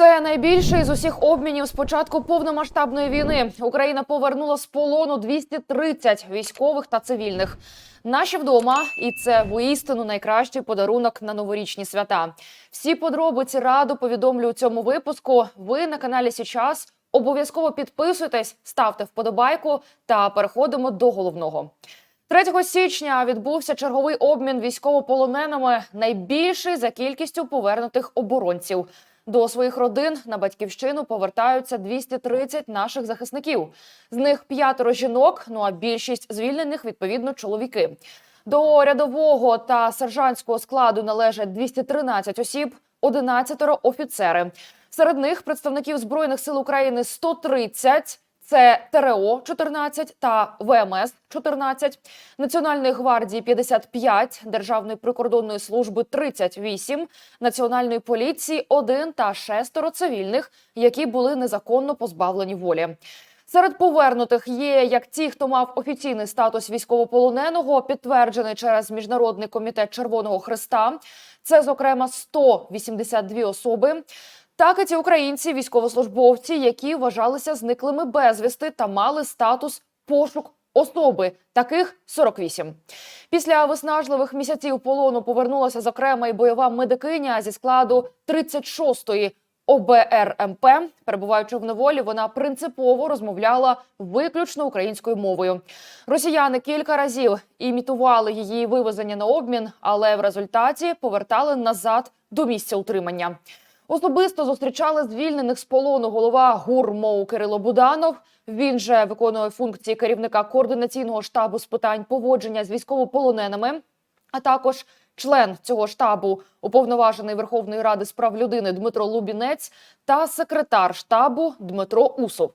Це найбільший з усіх обмінів з початку повномасштабної війни. Україна повернула з полону 230 військових та цивільних. Наші вдома, і це воістину найкращий подарунок на новорічні свята. Всі подробиці раду повідомлю у цьому випуску. Ви на каналі Січас. Обов'язково підписуйтесь, ставте вподобайку та переходимо до головного. 3 січня відбувся черговий обмін військовополоненими, найбільший за кількістю повернутих оборонців. До своїх родин на батьківщину повертаються 230 наших захисників. З них п'ятеро жінок. Ну а більшість звільнених відповідно чоловіки. До рядового та сержантського складу належать 213 осіб, 11 офіцери. Серед них представників збройних сил України 130, це ТРО 14 та ВМС 14, Національної гвардії 55, Державної прикордонної служби 38, Національної поліції 1 та шестеро цивільних, які були незаконно позбавлені волі. Серед повернутих є як ті, хто мав офіційний статус військовополоненого, підтверджений через міжнародний комітет Червоного Христа. Це, зокрема, 182 особи. Так і ті українці, військовослужбовці, які вважалися зниклими безвісти та мали статус пошук особи. Таких 48. Після виснажливих місяців полону повернулася зокрема і бойова медикиня зі складу 36-ї ОБРМП. Перебуваючи в неволі, вона принципово розмовляла виключно українською мовою. Росіяни кілька разів імітували її вивезення на обмін, але в результаті повертали назад до місця утримання. Особисто зустрічали звільнених з полону голова ГУРМОУ Кирило Буданов. Він же виконує функції керівника координаційного штабу з питань поводження з військовополоненими, а також член цього штабу, уповноважений Верховної Ради з прав людини Дмитро Лубінець та секретар штабу Дмитро Усов.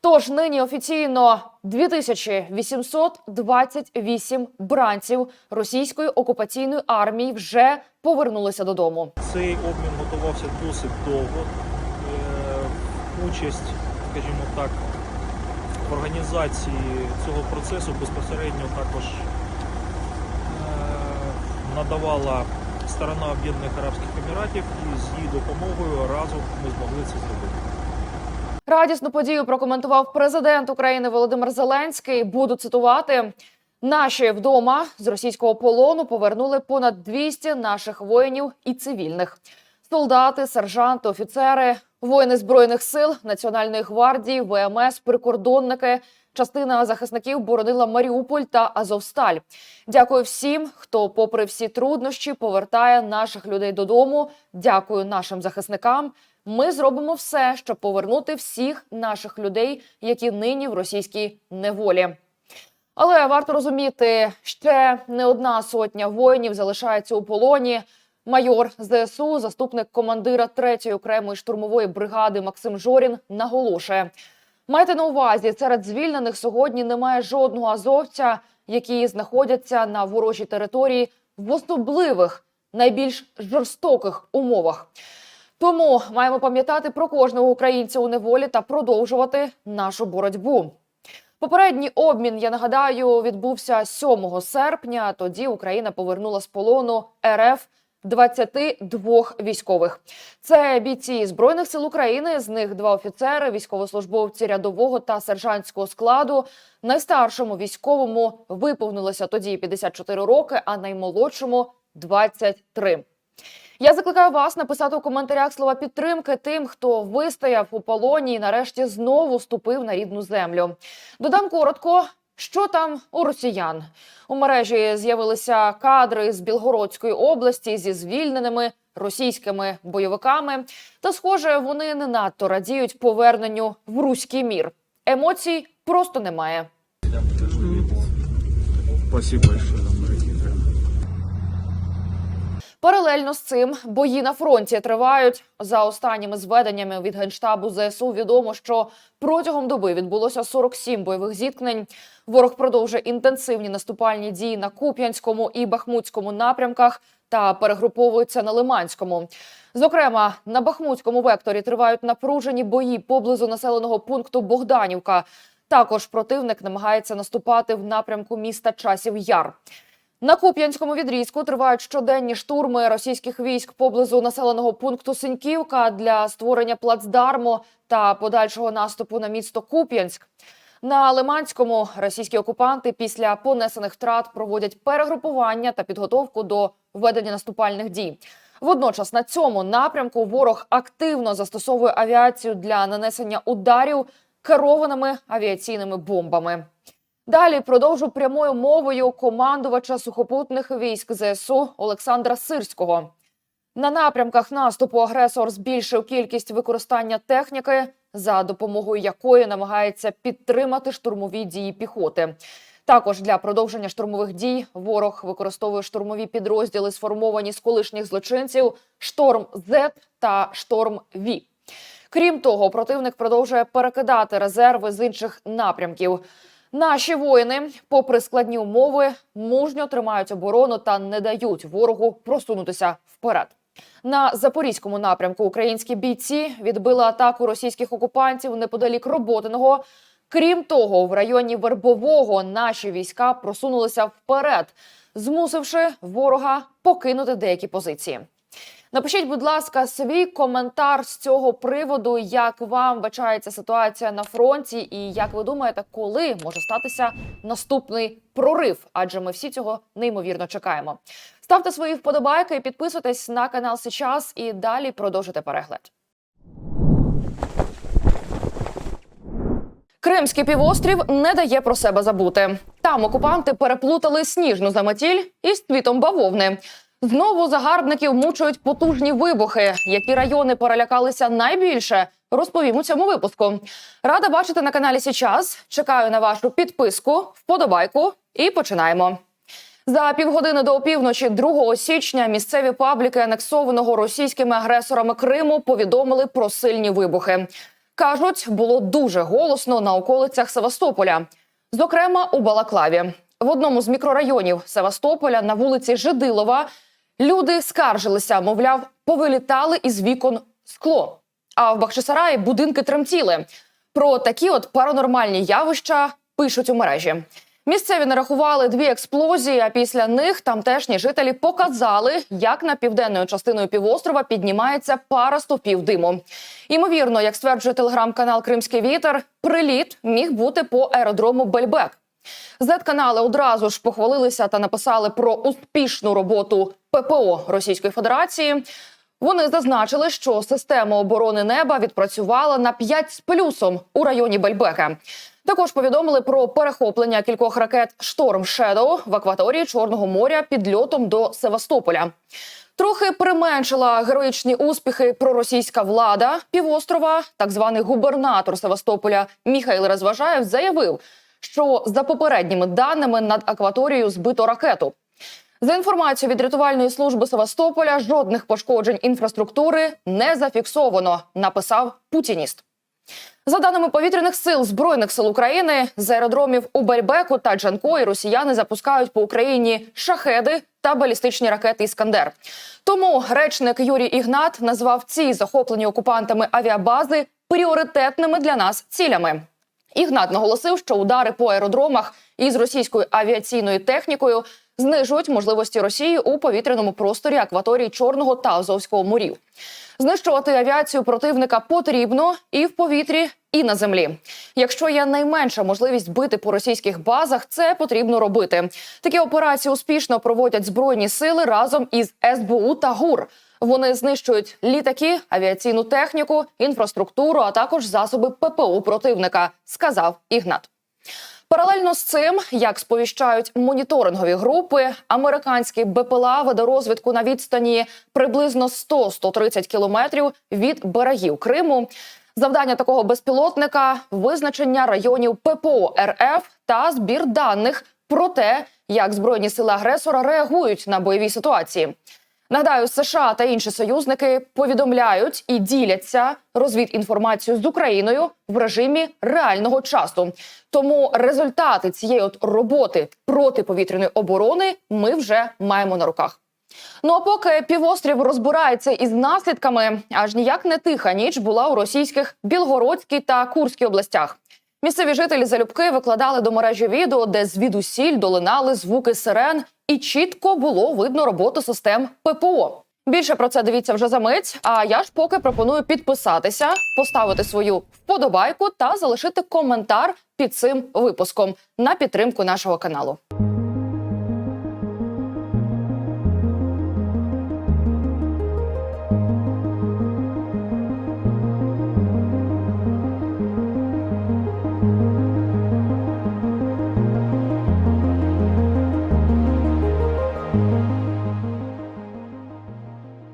Тож нині офіційно 2828 бранців російської окупаційної армії вже повернулися додому. Цей обмін готувався досить довго. Е, Участь, скажімо так, в організації цього процесу безпосередньо також е, надавала сторона Об'єднаних Арабських Еміратів, і з її допомогою разом ми змогли це зробити. Радісну подію прокоментував президент України Володимир Зеленський. Буду цитувати. Наші вдома з російського полону повернули понад 200 наших воїнів і цивільних. Солдати, сержанти, офіцери, воїни збройних сил, Національної гвардії, ВМС, прикордонники. Частина захисників боронила Маріуполь та Азовсталь. Дякую всім, хто, попри всі труднощі, повертає наших людей додому. Дякую нашим захисникам. Ми зробимо все, щоб повернути всіх наших людей, які нині в російській неволі. Але варто розуміти, ще не одна сотня воїнів залишається у полоні. Майор ЗСУ, заступник командира 3-ї окремої штурмової бригади Максим Жорін, наголошує: майте на увазі, серед звільнених сьогодні немає жодного азовця, які знаходяться на ворожій території в особливих, найбільш жорстоких умовах. Тому маємо пам'ятати про кожного українця у неволі та продовжувати нашу боротьбу. Попередній обмін, я нагадаю, відбувся 7 серпня. Тоді Україна повернула з полону РФ 22 військових. Це бійці збройних сил України. З них два офіцери, військовослужбовці рядового та сержантського складу. Найстаршому військовому виповнилося тоді 54 роки, а наймолодшому 23. Я закликаю вас написати у коментарях слова підтримки тим, хто вистояв у полоні і нарешті знову ступив на рідну землю. Додам коротко. Що там у росіян у мережі з'явилися кадри з Білгородської області зі звільненими російськими бойовиками. Та, схоже, вони не надто радіють поверненню в руський мір. Емоцій просто немає. Спасибо Паралельно з цим бої на фронті тривають. За останніми зведеннями від генштабу ЗСУ відомо, що протягом доби відбулося 47 бойових зіткнень. Ворог продовжує інтенсивні наступальні дії на Куп'янському і Бахмутському напрямках та перегруповується на Лиманському. Зокрема, на Бахмутському векторі тривають напружені бої поблизу населеного пункту Богданівка. Також противник намагається наступати в напрямку міста Часів Яр. На Куп'янському відрізку тривають щоденні штурми російських військ поблизу населеного пункту Синьківка для створення плацдарму та подальшого наступу на місто Куп'янськ. На Лиманському російські окупанти після понесених втрат проводять перегрупування та підготовку до ведення наступальних дій. Водночас на цьому напрямку ворог активно застосовує авіацію для нанесення ударів керованими авіаційними бомбами. Далі продовжу прямою мовою командувача сухопутних військ ЗСУ Олександра Сирського. На напрямках наступу агресор збільшив кількість використання техніки, за допомогою якої намагається підтримати штурмові дії піхоти. Також для продовження штурмових дій ворог використовує штурмові підрозділи, сформовані з колишніх злочинців Шторм З та Шторм Ві. Крім того, противник продовжує перекидати резерви з інших напрямків. Наші воїни, попри складні умови, мужньо тримають оборону та не дають ворогу просунутися вперед. На запорізькому напрямку українські бійці відбили атаку російських окупантів неподалік Роботиного. Крім того, в районі Вербового наші війська просунулися вперед, змусивши ворога покинути деякі позиції. Напишіть, будь ласка, свій коментар з цього приводу, як вам бачається ситуація на фронті, і як ви думаєте, коли може статися наступний прорив? Адже ми всі цього неймовірно чекаємо. Ставте свої вподобайки, підписуйтесь на канал Сейчас і далі продовжуйте перегляд. Кримський півострів не дає про себе забути. Там окупанти переплутали сніжну заметіль із цвітом бавовни. Знову загарбників мучують потужні вибухи. Які райони перелякалися найбільше? Розповім у цьому випуску. Рада бачити на каналі Січас. Чекаю на вашу підписку, вподобайку і починаємо. За півгодини до опівночі 2 січня місцеві пабліки анексованого російськими агресорами Криму повідомили про сильні вибухи. Кажуть, було дуже голосно на околицях Севастополя, зокрема у Балаклаві. В одному з мікрорайонів Севастополя на вулиці Жидилова люди скаржилися, мовляв, повилітали із вікон скло. А в Бахчисараї будинки тремтіли. Про такі от паранормальні явища пишуть у мережі. Місцеві нарахували дві експлозії, а після них тамтешні жителі показали, як над південною частиною півострова піднімається пара стовпів диму. Ймовірно, як стверджує телеграм-канал Кримський вітер, приліт міг бути по аеродрому Бельбек. Зет-канали одразу ж похвалилися та написали про успішну роботу ППО Російської Федерації. Вони зазначили, що система оборони неба відпрацювала на 5 з плюсом у районі Бельбека. Також повідомили про перехоплення кількох ракет Шторм Шедоу в акваторії Чорного моря під льотом до Севастополя. Трохи применшила героїчні успіхи проросійська влада півострова. Так званий губернатор Севастополя Міхаїл Розважаєв заявив, що за попередніми даними над акваторією збито ракету. За інформацією від рятувальної служби Севастополя, жодних пошкоджень інфраструктури не зафіксовано, написав путініст. За даними повітряних сил збройних сил України, з аеродромів у Бельбеку та Джанкої росіяни запускають по Україні шахеди та балістичні ракети Іскандер. Тому речник Юрій Ігнат назвав ці захоплені окупантами авіабази пріоритетними для нас цілями. Ігнат наголосив, що удари по аеродромах із російською авіаційною технікою знижують можливості Росії у повітряному просторі акваторії Чорного та Азовського морів. Знищувати авіацію противника потрібно і в повітрі, і на землі. Якщо є найменша можливість бити по російських базах, це потрібно робити. Такі операції успішно проводять збройні сили разом із СБУ та ГУР. Вони знищують літаки, авіаційну техніку, інфраструктуру, а також засоби ППО противника, сказав Ігнат. Паралельно з цим, як сповіщають моніторингові групи, американський БПЛА веде розвідку на відстані приблизно 100-130 кілометрів від берегів Криму. Завдання такого безпілотника визначення районів ППО РФ та збір даних про те, як збройні сили агресора реагують на бойові ситуації. Нагадаю, США та інші союзники повідомляють і діляться розвідінформацією з Україною в режимі реального часу. Тому результати цієї от роботи протиповітряної оборони ми вже маємо на руках. Ну а поки півострів розбирається із наслідками, аж ніяк не тиха ніч була у російських Білгородській та Курській областях. Місцеві жителі залюбки викладали до мережі відео, де звідусіль долинали звуки сирен, і чітко було видно роботу систем ППО. Більше про це дивіться вже за мить. А я ж поки пропоную підписатися, поставити свою вподобайку та залишити коментар під цим випуском на підтримку нашого каналу.